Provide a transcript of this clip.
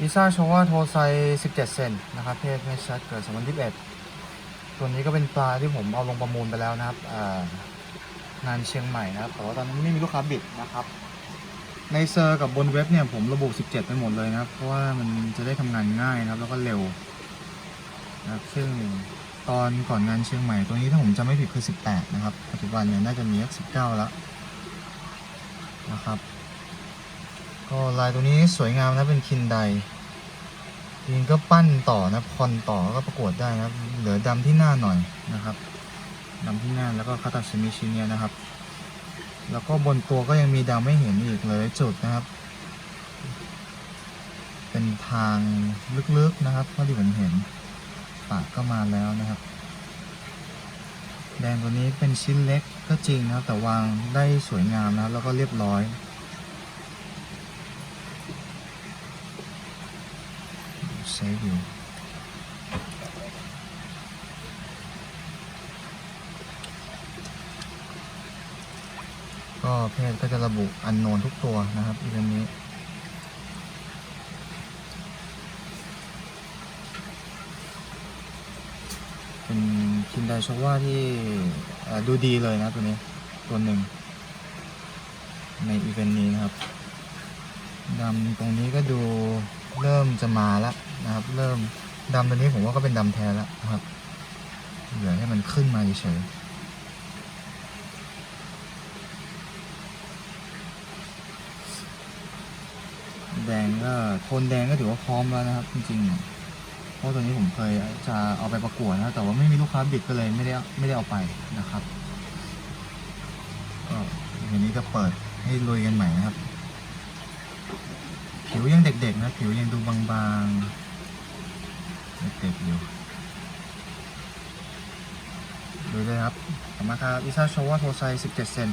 ลิซ่าโชว่าโทไซ 17 เซนนะครับเพศไม่ชัดเกิด 2021 ตัวนี้ก็เป็นปลาที่ผมเอาลงประมูลไปแล้วนะครับงานเชียงใหม่นะครับแต่ว่าตอนนี้ไม่มีลูกค้าบิดนะครับ ในเซอร์กับบนเว็บเนี่ยผมระบุ 17 ไปหมดเลยนะครับ เพราะว่ามันจะได้ทำงานง่ายนะครับ แล้วก็เร็วนะครับซึ่งตอนก่อนงานเชียงใหม่ตัวนี้ถ้าผมจำไม่ผิดคือ 18 นะครับ ปัจจุบันเนี่ยน่าจะมีสัก19 แล้วนะครับ ก็ลายตัวนี้สวยงามนะเป็นคินไดจริงก็ปั้นต่อนะคอนต่อก็ประกวดได้นะครับ เหลือดำที่หน้าหน่อยนะครับดำที่หน้าแล้วก็คาตาชิมิชิเนียนะครับ แล้วก็บนตัวก็ยังมีดำไม่เห็นอีกเลยจุดนะครับ เป็นทางลึกๆนะครับเท่าที่ผมเห็นปากก็มาแล้วนะครับ แดงตัวนี้เป็นชิ้นเล็กก็จริงนะครับ แต่วางได้สวยงามนะครับแล้วก็เรียบร้อย เซฟอยู่ก็เพศก็จะระบุอันโนนทุกตัวนะครับอีเวนต์นี้เป็นคินไดชว่าที่ดูดีเลยนะตัวนี้ ตัวหนึ่ง ในอีเวนต์นี้นะครับดำตรงนี้ก็ดู เริ่มจะมาแล้วนะครับ เริ่มดำตัวนี้ผมว่าก็เป็นดำแท้แล้วนะครับเหลือให้มันขึ้นมาเฉยแดงก็โทนแดงก็ถือว่าพร้อมแล้วนะครับ จริงๆ เพราะตัวนี้ผมเคยจะเอาไปประกวดนะแต่ว่าไม่มีลูกค้าบิดก็เลยไม่ได้ไม่ได้เอาไปนะครับก็ทีนี้ก็เปิดให้ลุยกันใหม่นะครับ ผิวยังเด็กๆนะ ผิวยังดูบางๆ เด็กๆอยู่ดูเลยครับขอบคุณมาครับอิซ่าโชว่าโทไซ17 เซน